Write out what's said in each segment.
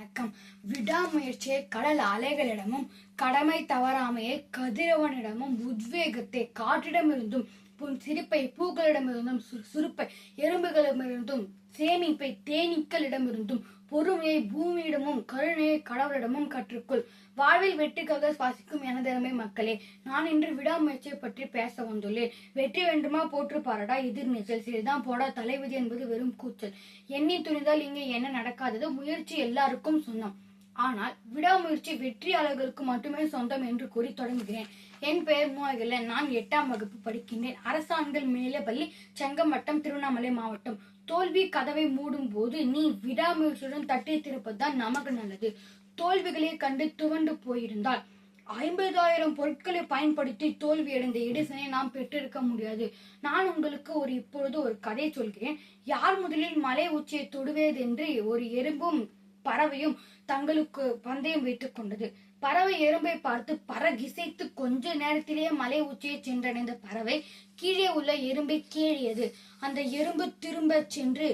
வணக்கம். விடாமுயற்சியை கடல் அலைகளிடமும் கடமை தவறாமையை கதிரவனிடமும் உத்வேகத்தை காற்றிடமிருந்தும் புன் சிரிப்பை பூக்களிடமிருந்தும் சு- சுருப்பை எறும்புகளிடமிருந்தும் சேமிப்பை தேனீக்களிடமிருந்தும் பொறுமையை பூமியிடமும் கருணையை கடவுளிடமும் கற்றுக்கொள். வாழ்வில் வெற்றிக்காக சுவாசிக்கும் எனதருமை மக்களே நான் இன்று விடாமுயற்சியை பற்றி பேச வந்துள்ளேன். வெற்றி வேண்டுமா? போற்று பாரடா எதிர்நீச்சல் சரிதான் போடா? தலைவிதி என்பது வெறும் கூச்சல். எண்ணி துணிந்தால் இங்கே என்ன நடக்காதது? முயற்சி எல்லாருக்கும் சொன்னோம் ஆனால் விடாமுயற்சி வெற்றியாளர்களுக்கு மட்டுமே சொந்தம் என்று கூறி தொடங்குகிறேன். என் பெயர் மூவாகிலன் நான் எட்டாம் வகுப்பு படிக்கின்றேன். அரசாண்கள் மேலப்பள்ளி செங்கமட்டம் திருவண்ணாமலை மாவட்டம். தோல்வி கதவை மூடும் போது நீ விடாமுயற்சியுடன் தட்டி திருப்பதுதான் நமக்கு நல்லது. தோல்விகளை கண்டு துவண்டு போயிருந்தால் ஐம்பதாயிரம் பொருட்களை பயன்படுத்தி தோல்வியடைந்த எடிசனை நாம் பெற்றிருக்க முடியாது. நான் உங்களுக்கு ஒரு இப்பொழுது ஒரு கதை சொல்கிறேன். யார் முதலில் மலை உச்சியை தொடுவதென்று ஒரு எறும்பும் பறவையும் தங்களுக்கு பந்தயம் வைத்துக் கொண்டது. பறவை எறும்பை பார்த்து பறகிசைத்து கொஞ்ச நேரத்திலேயே மலை உச்சியை சென்றடைந்த பறவை கீழே உள்ள எறும்பை கீழியது. அந்த எறும்பு திரும்ப சென்று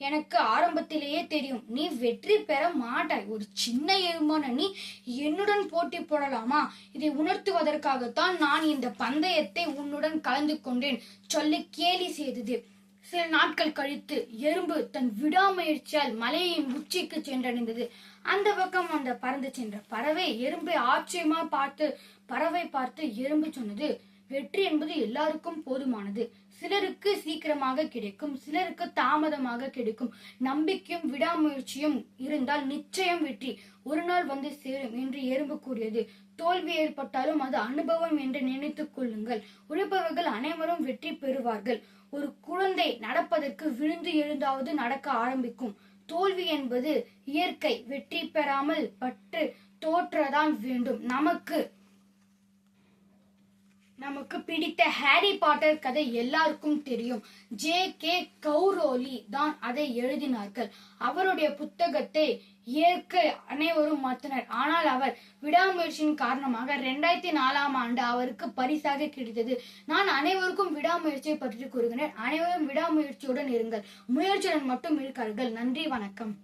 எனக்கு ஆரம்பத்திலேயே தெரியும். நீ வெற்றி பெற மாட்டாய். ஒரு சின்ன எறும்பான நீ என்னுடன் போட்டி போடலாமா? இதை உணர்த்துவதற்காகத்தான் நான் இந்த பந்தயத்தை உன்னுடன் கலந்து கொண்டேன். சொல்லி கேலி செய்தது. சில நாட்கள் கழித்து எறும்பு தன் விடாமுயற்சியால் மலையின் உச்சிக்கு சென்றடைந்தது. அந்த பக்கம் அந்த பறந்து சென்ற பறவை எறும்பை ஆச்சரியமா பார்த்து பறவை பார்த்து எறும்பு சொன்னது வெற்றி என்பது எல்லாருக்கும் போதுமானது. சிலருக்கு சீக்கிரமாக கிடைக்கும் சிலருக்கு தாமதமாக கிடைக்கும். நம்பிக்கையும் விடாமுயற்சியும் இருந்தால் நிச்சயம் வெற்றி. ஒரு நாள் வந்து சேரும் என்று எறும்பு கூறியது. தோல்வி ஏற்பட்டாலும் அது அனுபவம் என்று நினைத்துக் கொள்ளுங்கள். உழைப்பவர்கள் அனைவரும் வெற்றி பெறுவார்கள். ஒரு குழந்தை நடப்பதற்கு விழுந்து எழுந்தாவது நடக்க ஆரம்பிக்கும். தோல்வி என்பது இயற்கை வெற்றி பெறாமல் பற்று தோற்றதான் வேண்டும். நமக்கு நமக்கு பிடித்த ஹாரி பாட்டர் கதை எல்லாருக்கும் தெரியும். ஜே கே கௌரோலி தான் அதை எழுதினார்கள். அவருடைய புத்தகத்தை ஏற்க அனைவரும் மறுத்தனர் ஆனால் அவர் விடாமுயற்சியின் காரணமாக ரெண்டாயிரத்தி நாலாம் ஆண்டு அவருக்கு பரிசாக கிடைத்தது. நான் அனைவருக்கும் விடாமுயற்சியை பற்றி கூறுகிறேன். அனைவரும் விடாமுயற்சியுடன் இருங்கள். முயற்சியுடன் மட்டும் இருக்கார்கள். நன்றி வணக்கம்.